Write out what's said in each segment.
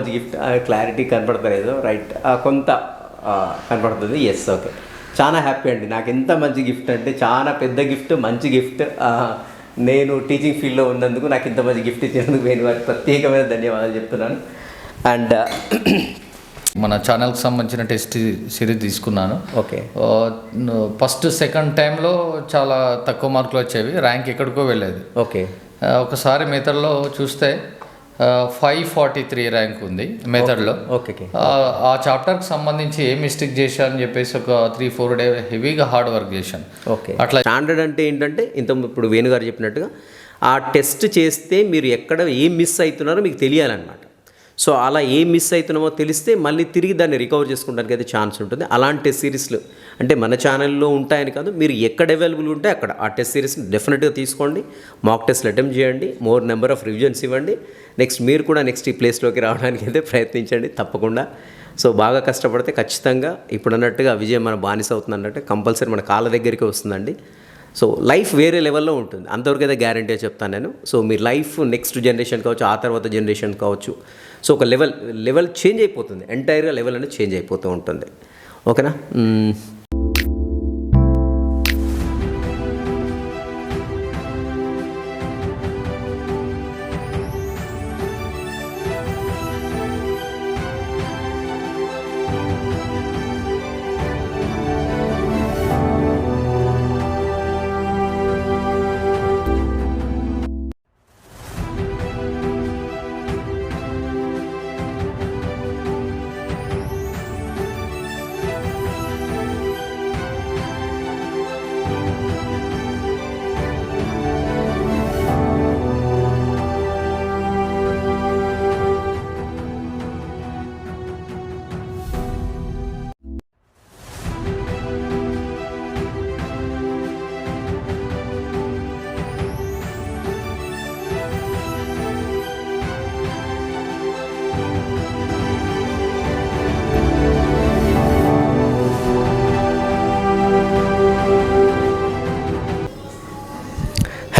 మంచి gift clarity కనపడతలేదు right కొంత కనపడుతుంది. ఎస్ ఓకే చాలా హ్యాపీ అండి. నాకు ఎంత మంచి గిఫ్ట్ అంటే చాలా పెద్ద గిఫ్ట్ మంచి గిఫ్ట్ నేను టీచింగ్ ఫీల్డ్లో ఉన్నందుకు నాకు ఇంత మంచి గిఫ్ట్ ఇచ్చినందుకు నేను వారికి ప్రత్యేకమైన ధన్యవాదాలు చెప్తున్నాను. అండ్ మన ఛానల్కి సంబంధించిన టెస్ట్ సిరీస్ తీసుకున్నాను. ఓకే ఫస్ట్ సెకండ్ టైంలో చాలా తక్కువ మార్కులు వచ్చేవి. ర్యాంక్ ఎక్కడికో వెళ్ళేది. ఓకే ఒకసారి మెథడ్లో చూస్తే ఫైవ్ ఫార్టీ త్రీ ర్యాంక్ ఉంది మెథడ్లో ఓకే ఓకే ఆ చాప్టర్కి సంబంధించి ఏ మిస్టేక్ చేశానని చెప్పేసి ఒక త్రీ ఫోర్ డే హెవీగా హార్డ్ వర్క్ చేశాను. ఓకే అట్లా స్టాండర్డ్ అంటే ఏంటంటే ఇంత ఇప్పుడు వేణుగారు చెప్పినట్టుగా ఆ టెస్ట్ చేస్తే మీరు ఎక్కడ ఏం మిస్ అవుతున్నారో మీకు తెలియాలన్నమాట. సో అలా ఏం మిస్ అవుతున్నామో తెలిస్తే మళ్ళీ తిరిగి దాన్ని రికవర్ చేసుకోవడానికి అయితే ఛాన్స్ ఉంటుంది. అలాంటి టెస్ట్ సిరీస్లు అంటే మన ఛానల్లో ఉంటాయని కాదు మీరు ఎక్కడ అవైలబుల్ ఉంటే అక్కడ. ఆ టెస్ట్ సిరీస్ డెఫినెట్గా తీసుకోండి మాక్ టెస్ట్లు అటెంప్ట్ చేయండి మోర్ నెంబర్ ఆఫ్ రివిజన్స్ ఇవ్వండి నెక్స్ట్ మీరు కూడా నెక్స్ట్ ఈ ప్లేస్లోకి రావడానికి అయితే ప్రయత్నించండి తప్పకుండా. సో బాగా కష్టపడితే ఖచ్చితంగా ఇప్పుడు అన్నట్టుగా విజయం మన బానిస అవుతుంది అన్నట్టు కంపల్సరీ మన కాళ్ళ దగ్గరికి వస్తుందండి. సో లైఫ్ వేరే లెవెల్లో ఉంటుంది. అంతవరకు అయితే గ్యారంటీ చెప్తాను నేను. సో మీ లైఫ్ నెక్స్ట్ జనరేషన్ కావచ్చు ఆ తర్వాత జనరేషన్ కావచ్చు. సో ఒక లెవెల్ లెవెల్ చేంజ్ అయిపోతుంది. ఎంటైర్గా లెవెల్ అనేది చేంజ్ అయిపోతూ ఉంటుంది. ఓకేనా hmm.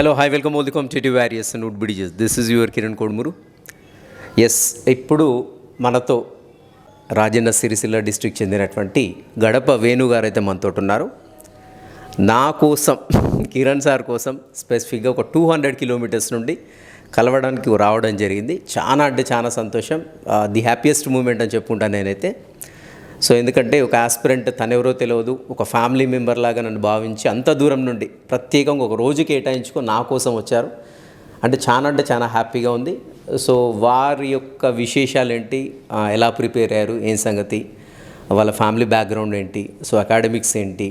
Hello hi welcome welcome TT various and బిడిజెస్ this is your Kiran Kodumuru yes ఇప్పుడు మనతో రాజన్న సిరిసిల్ల డిస్ట్రిక్ట్ చెందినటువంటి గడప వేణు గారు అయితే మనతో ఉన్నారు నా కోసం కిరణ్ సార్ కోసం స్పెసిఫిక్గా ఒక టూ హండ్రెడ్ కిలోమీటర్స్ నుండి కలవడానికి రావడం జరిగింది. చాలా అంటే చాలా సంతోషం. ది హ్యాపీయెస్ట్ మూమెంట్ అని చెప్పుకుంటాను నేనైతే. సో ఎందుకంటే ఒక ఆస్పిరెంట్ తనెవరో తెలియదు ఒక ఫ్యామిలీ మెంబర్ లాగా నన్ను భావించి అంత దూరం నుండి ప్రత్యేకంగా ఒక రోజు కేటాయించుకో నా కోసం వచ్చారు. అంటే చాలా అంటే చాలా హ్యాపీగా ఉంది. సో వారి యొక్క విశేషాలు ఏంటి ఎలా ప్రిపేర్ అయ్యారు? ఏం సంగతి? వాళ్ళ ఫ్యామిలీ బ్యాక్గ్రౌండ్ ఏంటి? సో అకాడమిక్స్ ఏంటి?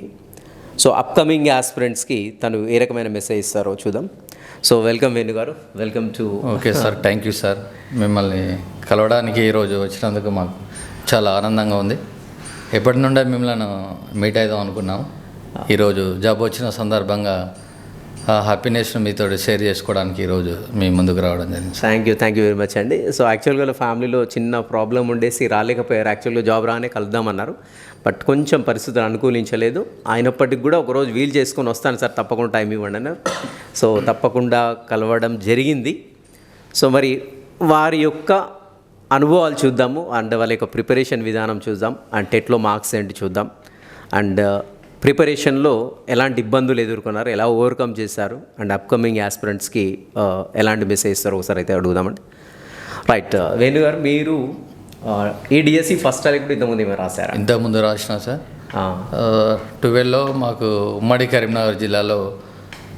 సో అప్కమింగ్ ఆస్పిరెంట్స్కి తను ఏ రకమైన మెసేజ్ ఇస్తారో చూద్దాం. So welcome Venu garu. Welcome to okay sir thank you sir. మిమ్మల్ని కలవడానికి ఈరోజు వచ్చినందుకు మాకు చాలా ఆనందంగా ఉంది. ఎప్పటి నుండే మిమ్మల్ని మీట్ అవుదాం అనుకున్నాం. ఈరోజు జాబ్ వచ్చిన సందర్భంగా హ్యాపీనెస్ను మీతో షేర్ చేసుకోవడానికి ఈరోజు మీ ముందుకు రావడం జరిగింది. Thank you thank you very much అండి. సో యాక్చువల్గా ఫ్యామిలీలో చిన్న ప్రాబ్లం ఉండేసి రాలేకపోయారు. యాక్చువల్గా జాబ్ రానే కలుద్దామన్నారు బట్ కొంచెం పరిస్థితులు అనుకూలించలేదు. అయినప్పటికీ కూడా ఒకరోజు వీల్ చేసుకొని వస్తాను సార్ తప్పకుండా టైం ఇవ్వండి అన్నారు. సో తప్పకుండా కలవడం జరిగింది. సో మరి వారి యొక్క అనుభవాలు చూద్దాము. అండ్ వాళ్ళ యొక్క ప్రిపరేషన్ విధానం చూద్దాం. అండ్ టెట్లో మార్క్స్ ఏంటి చూద్దాం. అండ్ ప్రిపరేషన్లో ఎలాంటి ఇబ్బందులు ఎదుర్కొన్నారు ఎలా ఓవర్కమ్ చేశారు అండ్ అప్కమింగ్ యాస్పిరెంట్స్కి ఎలాంటి మెసేజ్ ఇస్తారో ఒకసారి అయితే అడుగుదామండి. రైట్ వేణు గారు మీరు ఈ డిఎస్సి ఫస్ట్ అది కూడా ఇంతకుముందు ఏమైనా రాశారా? ఇంతకుముందు రాసిన సార్. ట్వెల్వ్లో మాకు ఉమ్మడి కరీంనగర్ జిల్లాలో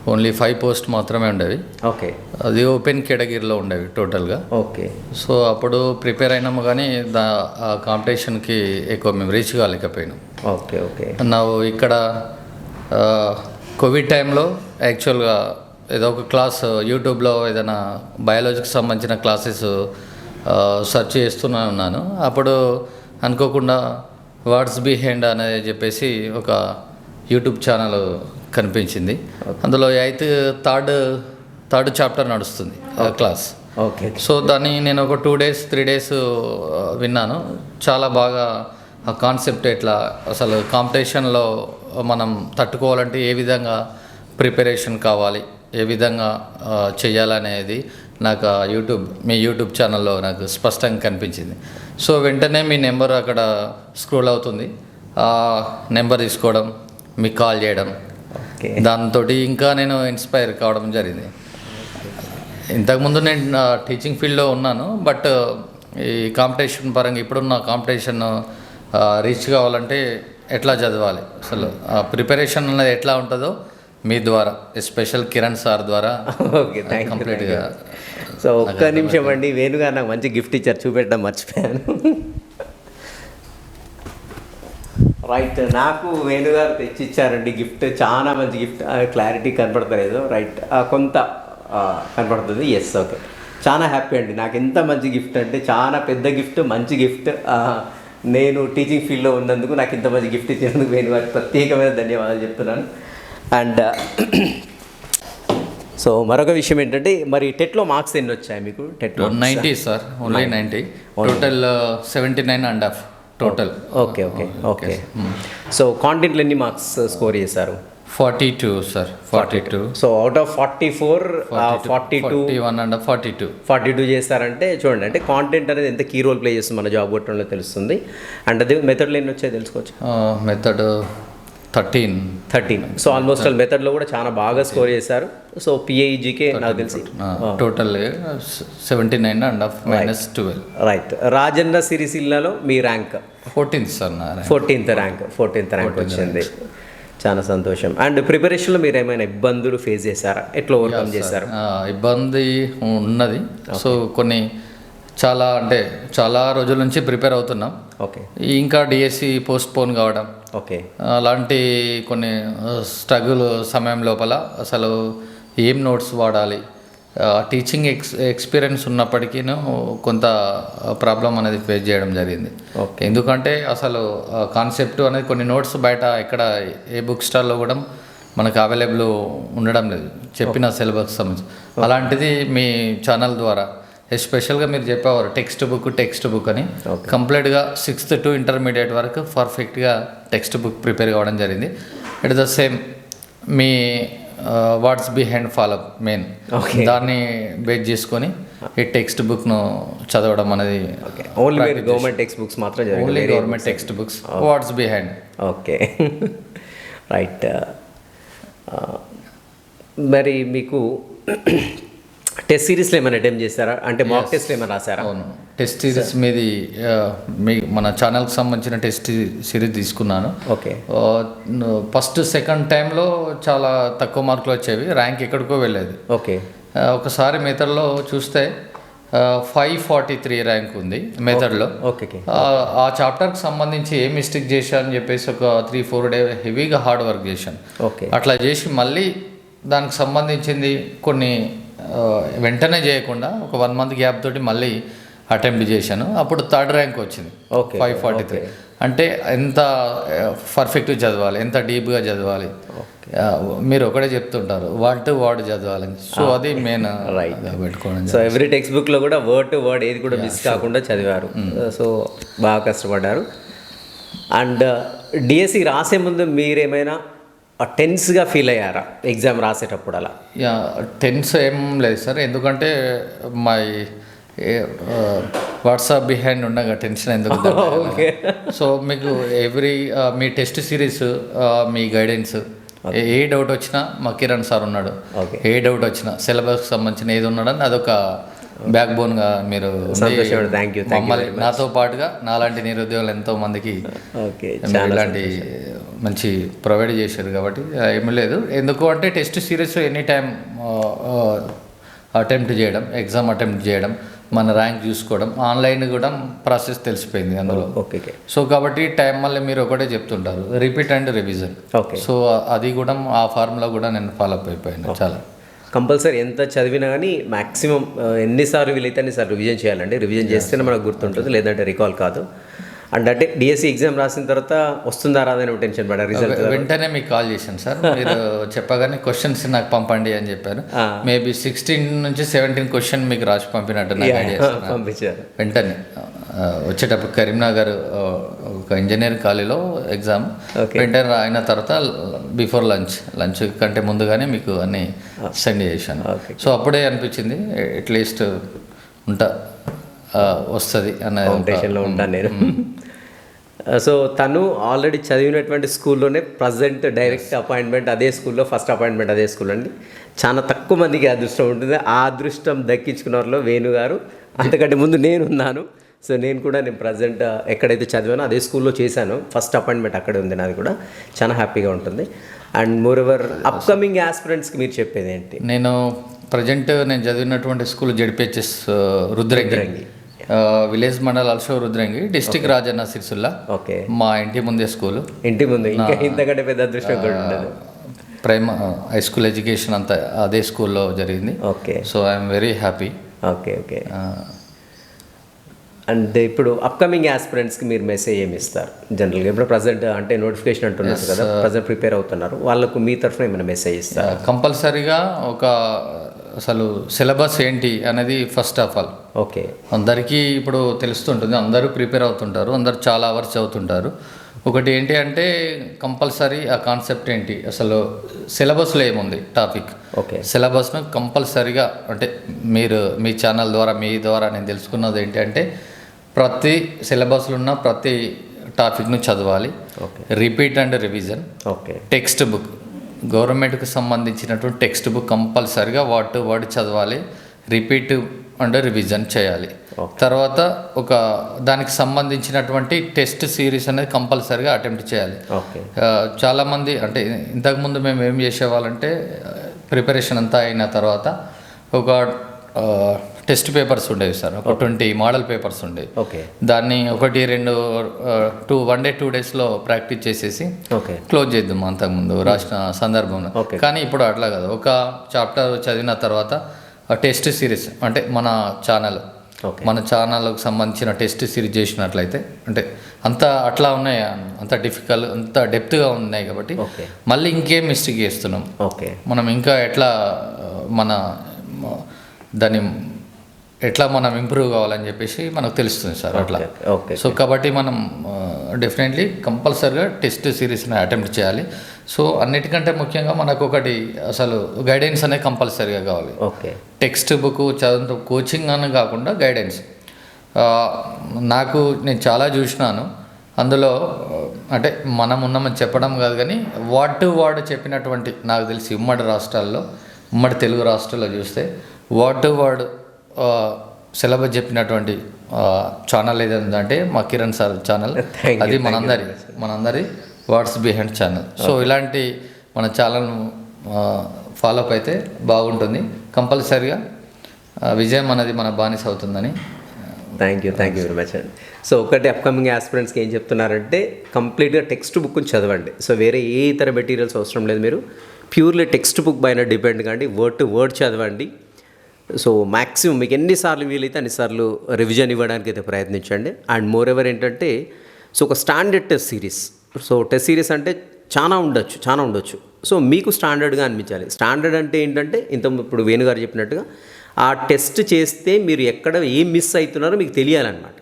ఓన్లీ ఫైవ్ పోస్ట్ మాత్రమే ఉండేవి. ఓకే. అది ఓపెన్ కేటగిరీలో ఉండేవి టోటల్గా. ఓకే. సో అప్పుడు ప్రిపేర్ అయినాము కానీ దా ఆ కాంపిటీషన్కి ఎక్కువ మేము రీచ్ కాలేకపోయినాం. Okay okay. నా ఇక్కడ కోవిడ్ టైంలో యాక్చువల్గా ఏదో ఒక క్లాస్ యూట్యూబ్లో ఏదైనా బయాలజీకి సంబంధించిన క్లాసెస్ సెర్చ్ చేస్తూనే ఉన్నాను. అప్పుడు అనుకోకుండా వాట్స్ బిహైండ్ అనేది చెప్పేసి ఒక యూట్యూబ్ ఛానల్ కనిపించింది. అందులో ఎయిత్ థర్డ్ థర్డ్ చాప్టర్ నడుస్తుంది క్లాస్. ఓకే. సో దాన్ని నేను ఒక టూ డేస్ త్రీ డేస్ విన్నాను. చాలా బాగా ఆ కాన్సెప్ట్ ఎట్లా అసలు కాంపిటీషన్లో మనం తట్టుకోవాలంటే ఏ విధంగా ప్రిపరేషన్ కావాలి ఏ విధంగా చేయాలనేది నాకు ఆ యూట్యూబ్ మీ యూట్యూబ్ ఛానల్లో నాకు స్పష్టంగా కనిపించింది. సో వెంటనే మీ నెంబర్ అక్కడ స్క్రోల్ అవుతుంది. ఆ నెంబర్ తీసుకోవడం మీకు కాల్ చేయడం దాంతో ఇంకా నేను ఇన్స్పైర్ కావడం జరిగింది. ఇంతకుముందు నేను టీచింగ్ ఫీల్డ్లో ఉన్నాను బట్ ఈ కాంపిటీషన్ పరంగా ఇప్పుడున్న కాంపిటీషన్ రీచ్ కావాలంటే ఎట్లా చదవాలి? అసలు ప్రిపరేషన్ అనేది ఎట్లా ఉంటుందో మీ ద్వారా ఎస్పెషల్ కిరణ్ సార్ ద్వారా ఓకే కంప్లీట్గా సో ఒక్క నిమిషం అండి వేణుగారు నాకు మంచి గిఫ్ట్ ఇచ్చారు చూపెట్టడం మర్చిపోయాను. రైట్ నాకు వేణుగారు తెచ్చి ఇచ్చారండి గిఫ్ట్. చాలా మంచి గిఫ్ట్. క్లారిటీ కనపడతలేదు. రైట్ కొంత కనపడుతుంది ఎస్ ఓకే చాలా హ్యాపీ అండి. నాకు ఎంత మంచి గిఫ్ట్ అంటే చాలా పెద్ద గిఫ్ట్ మంచి గిఫ్ట్. నేను టీచింగ్ ఫీల్డ్లో ఉన్నందుకు నాకు ఇంత మంచి గిఫ్ట్ ఇచ్చినందుకు వేణుగారికి ప్రత్యేకమైన ధన్యవాదాలు చెప్తున్నాను. అండ్ సో మరొక విషయం ఏంటంటే మరి టెట్లో మార్క్స్ ఎన్ని వచ్చాయి మీకు? టెట్లో ninety sir. Only ninety. Total seventy nine and half total okay okay okay so కాంటెంట్లో ఎన్ని మార్క్స్ స్కోర్ చేశారు forty two sir? Forty two so out of forty four forty two one and forty two forty two చేస్తారంటే చూడండి అంటే content అనేది ఎంత key role play చేస్తుంది మన job కొట్టడంలో తెలుస్తుంది. అండ్ అదే మెథడ్లు ఎన్ని వచ్చాయి తెలుసుకోవచ్చు? Method thirteen. Thirteen. So almost all మెథడ్లో కూడా చాలా బాగా స్కోర్ చేశారు. సో పిఐజీకే నాకు తెలిసి. Total seventy nine and half minus twelve right Rajanna సిరిసిల్లలో మీ rank fourteenth sir. Fourteenth rank fourteenth rank వచ్చింది. చాలా సంతోషం. అండ్ ప్రిపరేషన్లో మీరు ఏమైనా ఇబ్బందులు ఫేస్ చేశారా? ఎట్లా ఓవర్కమ్ చేశారు? ఇబ్బంది ఉన్నది. సో కొన్ని చాలా అంటే చాలా రోజుల నుంచి ప్రిపేర్ అవుతున్నాం. ఓకే. ఇంకా డిఎస్సి పోస్ట్ పోన్ కావడం. ఓకే. అలాంటి కొన్ని స్ట్రగుల్ సమయం లోపల అసలు ఏం నోట్స్ వాడాలి? టీచింగ్ ఎక్స్ ఎక్స్పీరియన్స్ ఉన్నప్పటికీను కొంత ప్రాబ్లం అనేది ఫేస్ చేయడం జరిగింది. Okay. ఎందుకంటే అసలు కాన్సెప్ట్ అనేది కొన్ని నోట్స్ బయట ఎక్కడ ఏ బుక్ స్టాల్లో కూడా మనకు అవైలబుల్ ఉండడం లేదు. చెప్పిన సిలబస్ సంబంధించి. అలాంటిది మీ ఛానల్ ద్వారా ఎస్పెషల్గా మీరు చెప్పేవారు టెక్స్ట్ బుక్ టెక్స్ట్ బుక్ అని. కంప్లీట్గా సిక్స్త్ టు ఇంటర్మీడియట్ వరకు పర్ఫెక్ట్గా టెక్స్ట్ బుక్ ప్రిపేర్ కావడం జరిగింది. ఇట్ ద సేమ్ మీ వాట్స్ బిహైండ్ ఫాలో మెయిన్. దాన్ని బేస్ చేసుకొని ఈ టెక్స్ట్ బుక్ను చదవడం అనేది ఓన్లీ గవర్నమెంట్ టెక్స్ట్ బుక్స్ మాత్రం only government text books what's behind okay right మరి మీకు టెస్ట్ సిరీస్లో ఏమైనా అటెంప్ట్ చేశారా? అంటే మాక్ టెస్ట్లో ఏమైనా రాశారా? అవును. టెస్ట్ సిరీస్ మీది మీ మన ఛానల్కి సంబంధించిన టెస్ట్ సిరీస్ తీసుకున్నాను. ఓకే. ఫస్ట్ సెకండ్ టైంలో చాలా తక్కువ మార్కులు వచ్చేవి. ర్యాంక్ ఎక్కడికో వెళ్ళేది. ఓకే. ఒకసారి మెథడ్లో చూస్తే ఫైవ్ ఫార్టీ త్రీ ర్యాంక్ ఉంది మెథడ్లో. ఓకే. ఆ చాప్టర్కి సంబంధించి ఏ మిస్టేక్ చేశాను అని చెప్పేసి ఒక త్రీ ఫోర్ డే హెవీగా హార్డ్ వర్క్ చేశాను. ఓకే. అట్లా చేసి మళ్ళీ దానికి సంబంధించింది కొన్ని వెంటనే చేయకుండా ఒక వన్ మంత్ గ్యాప్ తోటి మళ్ళీ అటెంప్ట్ చేశాను. అప్పుడు థర్డ్ ర్యాంక్ వచ్చింది. Okay, ఫైవ్ ఫార్టీ త్రీ అంటే ఎంత పర్ఫెక్ట్గా చదవాలి ఎంత డీప్గా చదవాలి. మీరు ఒకటే చెప్తుంటారు వాట్ టు వార్డ్ చదవాలని. సో అది మెయిన్ Right. పెట్టుకోవడం సో ఎవ్రీ టెక్స్ట్ బుక్లో కూడా వర్డ్ టు వర్డ్ ఏది కూడా మిస్ కాకుండా చదివారు. సో బాగా కష్టపడ్డారు. అండ్ డిఎస్సి రాసే ముందు మీరేమైనా టెన్స్గా ఫీల్ అయ్యారా ఎగ్జామ్ రాసేటప్పుడు అలా యా టెన్స్ ఏం లేదు సార్. ఎందుకంటే మై వాట్సాప్ బిహైండ్ ఉండగా టెన్షన్ ఎందుకు ఓకే. సో మీకు ఎవ్రీ మీ టెస్ట్ సిరీస్ మీ గైడెన్స్ ఏ డౌట్ వచ్చినా మా కిరణ్ సార్ ఉన్నాడు. ఏ డౌట్ వచ్చినా సిలబస్కి సంబంధించిన ఏది ఉన్నాడని అదొక బ్యాక్ బోన్గా మీరు ఉండి సంతోషం థ్యాంక్ యూ థ్యాంక్ యూ మమ్మల్ని నాతో పాటుగా నాలాంటి నిరుద్యోగులు ఎంతో మందికి ఓకే మీరు ఇలాంటి మంచి ప్రొవైడ్ చేశారు కాబట్టి ఏమీ లేదు. ఎందుకు అంటే test series any time attempt చేయడం ఎగ్జామ్ అటెంప్ట్ చేయడం మన ర్యాంక్ చూసుకోవడం ఆన్లైన్ కూడా ప్రాసెస్ తెలిసిపోయింది అందులో. ఓకే సో కాబట్టి టైం మళ్ళీ మీరు ఒకటే చెప్తుంటారు repeat and revision. Okay. So అది కూడా ఆ ఫార్ములా కూడా నేను ఫాలో అప్ అయిపోయాను చాలా. కంపల్సరీ ఎంత చదివినా కానీ మ్యాక్సిమం ఎన్నిసార్లు వీలైతే అన్నిసార్లు రివిజన్ చేయాలండి. రివిజన్ చేస్తేనే మనకు గుర్తుంటుంది లేదంటే రికాల్ కాదు. అండ్ అంటే డిఎస్సి ఎగ్జామ్ రాసిన తర్వాత వస్తుందా రాదని టెన్షన్ పడ్డా రిజల్ట్ వెంటనే మీకు కాల్ చేశాను సార్. మీరు చెప్పగానే క్వశ్చన్స్ నాకు పంపండి అని చెప్పారు. మేబీ సిక్స్టీన్ నుంచి సెవెంటీన్ క్వశ్చన్ మీకు రాసి పంపినట్టు నాకు ఐడియా. పంపించారు. వెంటనే వచ్చేటప్పుడు కరీంనగర్ ఒక ఇంజనీరింగ్ కాలేజీలో ఎగ్జామ్ వెంటనే అయిన తర్వాత బిఫోర్ లంచ్ లంచ్ కంటే ముందుగానే మీకు అన్ని సెండ్ చేశాను. సో అప్పుడే అనిపించింది అట్లీస్ట్ ఉంటా వస్తుంది అన్న ఉంటాను నేను. సో తను ఆల్రెడీ చదివినటువంటి స్కూల్లోనే ప్రజెంట్ డైరెక్ట్ అపాయింట్మెంట్ అదే స్కూల్లో ఫస్ట్ అపాయింట్మెంట్ అదే స్కూల్ అండి. చాలా తక్కువ మందికి అదృష్టం ఉంటుంది. ఆ అదృష్టం దక్కించుకున్న వారిలో వేణు గారు. అంతకంటే ముందు నేను ఉన్నాను సో నేను కూడా నేను ప్రజెంట్ ఎక్కడైతే చదివానో అదే స్కూల్లో చేశాను. ఫస్ట్ అపాయింట్మెంట్ అక్కడే ఉంది నాది కూడా. చాలా హ్యాపీగా ఉంటుంది. అండ్ మోర్ ఎవర్ అప్కమింగ్ ఆస్పిరెంట్స్కి మీరు చెప్పేది ఏంటి? నేను ప్రజెంట్ నేను చదివినటువంటి స్కూల్ జడిపిహెచ్ఎస్ రుద్రంగి. ఆ, village mandal also Rudrangi district Rajanna Sircilla okay. మా ఇంటి ముందే స్కూలు. ఇంటి ముందు. ఇంకా ఇంతకంటే పెద్ద అదృష్టం కూడా ఉండదు. ప్రైమ్ హై స్కూల్ ఎడ్యుకేషన్ అంతా అదే స్కూల్లో జరిగింది. Okay. So I'm very happy. Okay okay. And ఇప్పుడు అప్కమింగ్ ఆస్పిరెంట్స్కి మీరు మెసేజ్ ఏమి ఇస్తారు? జనరల్గా ఇప్పుడు ప్రజెంట్ అంటే నోటిఫికేషన్ అంటున్నారు కదా ప్రజెంట్ ప్రిపేర్ అవుతున్నారు. వాళ్ళకు మీ తరఫున ఏమైనా మెసేజ్ ఇస్తారు? కంపల్సరీగా ఒక అసలు సిలబస్ ఏంటి అనేది ఫస్ట్ ఆఫ్ ఆల్ ఓకే. అందరికీ ఇప్పుడు తెలుస్తుంటుంది అందరూ ప్రిపేర్ అవుతుంటారు అందరు చాలా అవర్స్ చదువుతుంటారు. ఒకటి ఏంటి అంటే కంపల్సరీ ఆ కాన్సెప్ట్ ఏంటి? అసలు సిలబస్లో ఏముంది టాపిక్? ఓకే. సిలబస్ను కంపల్సరీగా అంటే మీరు మీ ఛానల్ ద్వారా మీ ద్వారా నేను తెలుసుకున్నది ఏంటి అంటే ప్రతి సిలబస్లో ఉన్న ప్రతి టాపిక్ను చదవాలి. Okay. Repeat and revision. Okay. Text book. గవర్నమెంట్కి సంబంధించినటువంటి టెక్స్ట్ బుక్ కంపల్సరిగా వర్డ్ టు వర్డ్ చదవాలి రిపీట్ అండ్ రివిజన్ చేయాలి. తర్వాత ఒక దానికి సంబంధించినటువంటి టెస్ట్ సిరీస్ అనేది కంపల్సరిగా అటెంప్ట్ చేయాలి. చాలామంది అంటే ఇంతకుముందు మేము ఏం చేసేవాళ్ళంటే ప్రిపరేషన్ అంతా అయిన తర్వాత ఒక టెస్ట్ పేపర్స్ ఉండేవి సార్. ఒక ట్వంటీ మోడల్ పేపర్స్ ఉండేవి. ఓకే. దాన్ని ఒకటి రెండు టూ వన్ డే టూ డేస్లో ప్రాక్టీస్ చేసేసి ఓకే. క్లోజ్ చేద్దాం అంతకుముందు రాసిన సందర్భంలో. కానీ ఇప్పుడు అట్లా కాదు. ఒక చాప్టర్ చదివిన తర్వాత టెస్ట్ సిరీస్ అంటే మన ఛానల్. మన ఛానల్కి సంబంధించిన టెస్ట్ సిరీస్ చేసినట్లయితే అంటే అంత అట్లా ఉన్నాయి. అంత డిఫికల్ట్ అంత డెప్త్గా ఉన్నాయి కాబట్టి మళ్ళీ ఇంకేం మిస్టేక్ చేస్తున్నాం. ఓకే. మనం ఇంకా ఎట్లా మన దాన్ని ఎట్లా మనం ఇంప్రూవ్ కావాలని చెప్పేసి మనకు తెలుస్తుంది సార్ అట్లా. ఓకే సో కాబట్టి మనం డెఫినెట్లీ కంపల్సరిగా టెస్ట్ సిరీస్ని అటెంప్ట్ చేయాలి. సో అన్నిటికంటే ముఖ్యంగా మనకు ఒకటి అసలు గైడెన్స్ అనేది కంపల్సరీగా కావాలి. ఓకే. టెక్స్ట్ బుక్ చదువు కోచింగ్ అని కాకుండా గైడెన్స్ నాకు నేను చాలా చూసినాను. అందులో అంటే మనం ఉన్నామని చెప్పడం కాదు కానీ వాట్ టు వాడు చెప్పినటువంటి నాకు తెలిసి ఉమ్మడి రాష్ట్రాల్లో ఉమ్మడి తెలుగు రాష్ట్రాల్లో చూస్తే వాట్ టు వాడు సిలబస్ చెప్పినటువంటి ఛానల్ ఏదంటే మా కిరణ్ సార్ ఛానల్ అది మనందరి మనందరి వాట్స్ బిహైండ్ ఛానల్ సో ఇలాంటి మన ఛానల్ ఫాలో అప్ అయితే బాగుంటుంది. కంపల్సరిగా విజయం అనేది మన బానిస అవుతుందని. Thank you thank you very much అండి సో ఒకటి అప్కమింగ్ ఆస్పిరెంట్స్కి ఏం చెప్తున్నారంటే కంప్లీట్గా టెక్స్ట్ బుక్ని చదవండి. సో వేరే ఏ ఇతర మెటీరియల్స్ అవసరం లేదు మీరు. ప్యూర్లీ టెక్స్ట్ బుక్ పైన డిపెండ్ కాండి. వర్డ్ టు వర్డ్ చదవండి. సో మ్యాక్సిమం మీకు ఎన్నిసార్లు వీలైతే అన్నిసార్లు రివిజన్ ఇవ్వడానికి అయితే ప్రయత్నించండి. అండ్ మోర్ ఎవర్ ఏంటంటే సో ఒక standard test series so test series అంటే చాలా ఉండొచ్చు చాలా ఉండొచ్చు. సో మీకు స్టాండర్డ్గా అనిపించాలి. స్టాండర్డ్ అంటే ఏంటంటే ఇంత ఇప్పుడు వేణుగారు చెప్పినట్టుగా ఆ టెస్ట్ చేస్తే మీరు ఎక్కడ ఏం మిస్ అవుతున్నారో మీకు తెలియాలన్నమాట.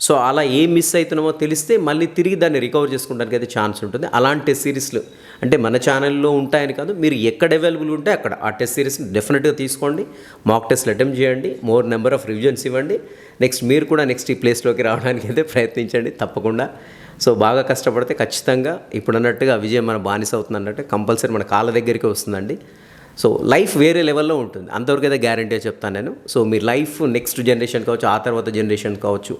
సో అలా ఏం మిస్ అవుతున్నామో తెలిస్తే మళ్ళీ తిరిగి దాన్ని రికవర్ చేసుకోవడానికి అయితే ఛాన్స్ ఉంటుంది. అలాంటి టెస్ట్ సిరీస్లు అంటే మన ఛానల్లో ఉంటాయని కాదు మీరు ఎక్కడ అవైలబుల్ ఉంటే అక్కడ ఆ టెస్ట్ సిరీస్ని డెఫినెట్గా తీసుకోండి. మాక్ టెస్ట్లు అటెంప్ట్ చేయండి. మోర్ నెంబర్ ఆఫ్ రివిజన్స్ ఇవ్వండి. నెక్స్ట్ మీరు కూడా నెక్స్ట్ ఈ ప్లేస్లోకి రావడానికి అయితే ప్రయత్నించండి తప్పకుండా. సో బాగా కష్టపడితే ఖచ్చితంగా ఇప్పుడు అన్నట్టుగా విజయం మన బానిస అవుతుంది అన్నట్టు కంపల్సరీ మన కాళ్ళ దగ్గరికి వస్తుందండి. సో లైఫ్ వేరే లెవెల్లో ఉంటుంది. అంతవరకు అయితే గ్యారంటీ చెప్తాను నేను. సో మీ లైఫ్ నెక్స్ట్ జనరేషన్ కావచ్చు ఆ తర్వాత జనరేషన్ కావచ్చు.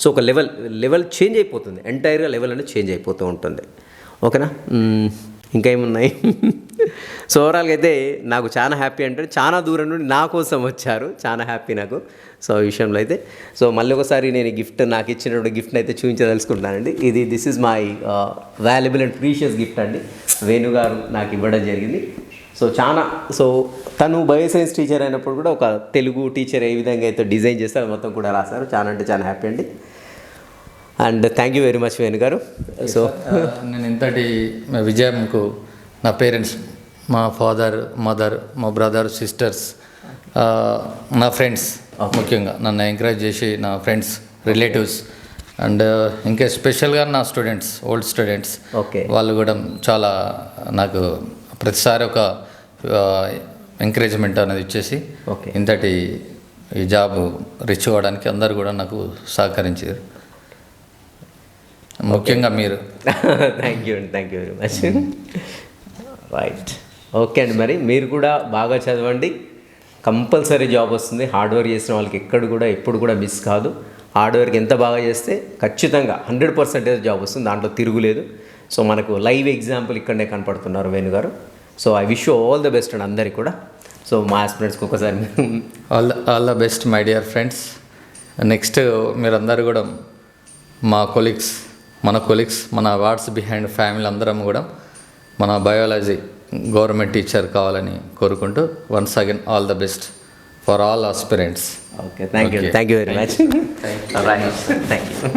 సో ఒక లెవెల్ లెవెల్ చేంజ్ అయిపోతుంది. ఎంటైర్గా లెవెల్ అనేది చేంజ్ అయిపోతూ ఉంటుంది. ఓకేనా hmm. ఇంకా ఏమున్నాయి సో ఓవరాల్గా అయితే నాకు చాలా హ్యాపీ అంటే చాలా దూరం నుండి నా కోసం వచ్చారు. చాలా హ్యాపీ నాకు. సో ఈ విషయంలో అయితే. సో మళ్ళీ ఒకసారి నేను గిఫ్ట్ నాకు ఇచ్చినటువంటి గిఫ్ట్ని అయితే చూపించదలుచుకుంటున్నానండి. ఇది this is my valuable and precious gift అండి. వేణుగారు నాకు ఇవ్వడం జరిగింది. సో చాలా సో తను బయోసైన్స్ టీచర్ అయినప్పుడు కూడా ఒక తెలుగు టీచర్ ఏ విధంగా అయితే డిజైన్ చేస్తే మొత్తం కూడా రాశారు. చాలా అంటే చాలా హ్యాపీ అండి. And thank you very much Venu garu. So ఆ, నేను ఇంతటి విజయంకు నా పేరెంట్స్ మా ఫాదర్ మదర్ మా బ్రదర్ సిస్టర్స్ నా ఫ్రెండ్స్ ముఖ్యంగా నన్ను ఎంకరేజ్ చేసి నా ఫ్రెండ్స్ రిలేటివ్స్ అండ్ ఇంకా స్పెషల్గా నా స్టూడెంట్స్ ఓల్డ్ స్టూడెంట్స్ ఓకే వాళ్ళు కూడా చాలా నాకు ప్రతిసారి ఒక ఎంకరేజ్మెంట్ అనేది ఇచ్చేసి ఓకే ఇంతటి ఈ జాబ్ రిచ్ అవ్వడానికి అందరు కూడా నాకు సహకరించారు. ముఖ్యంగా మీరు. థ్యాంక్ యూ అండి thank you very much right okay అండి మరి మీరు కూడా బాగా చదవండి. కంపల్సరీ జాబ్ వస్తుంది. హార్డ్ వర్క్ చేసిన వాళ్ళకి ఎక్కడ కూడా ఎప్పుడు కూడా మిస్ కాదు. హార్డ్ వర్క్ ఎంత బాగా చేస్తే ఖచ్చితంగా హండ్రెడ్ పర్సెంటేజ్ జాబ్ వస్తుంది. దాంట్లో తిరుగులేదు సో మనకు లైవ్ ఎగ్జాంపుల్ ఇక్కడనే కనపడుతున్నారు Venu garu. So I wish all the best అండి అందరికీ కూడా. సో మా ఆస్పిరెంట్స్కి ఒకసారి all all the best my dear friends. Next మీరందరూ కూడా మా కొలీగ్స్ మన కొలీగ్స్ మన అవార్డ్స్ బిహైండ్ ఫ్యామిలీ అందరం కూడా మన బయాలజీ గవర్నమెంట్ టీచర్ కావాలని కోరుకుంటూ once again all the best for all aspirants okay thank you. Thank you very much thank you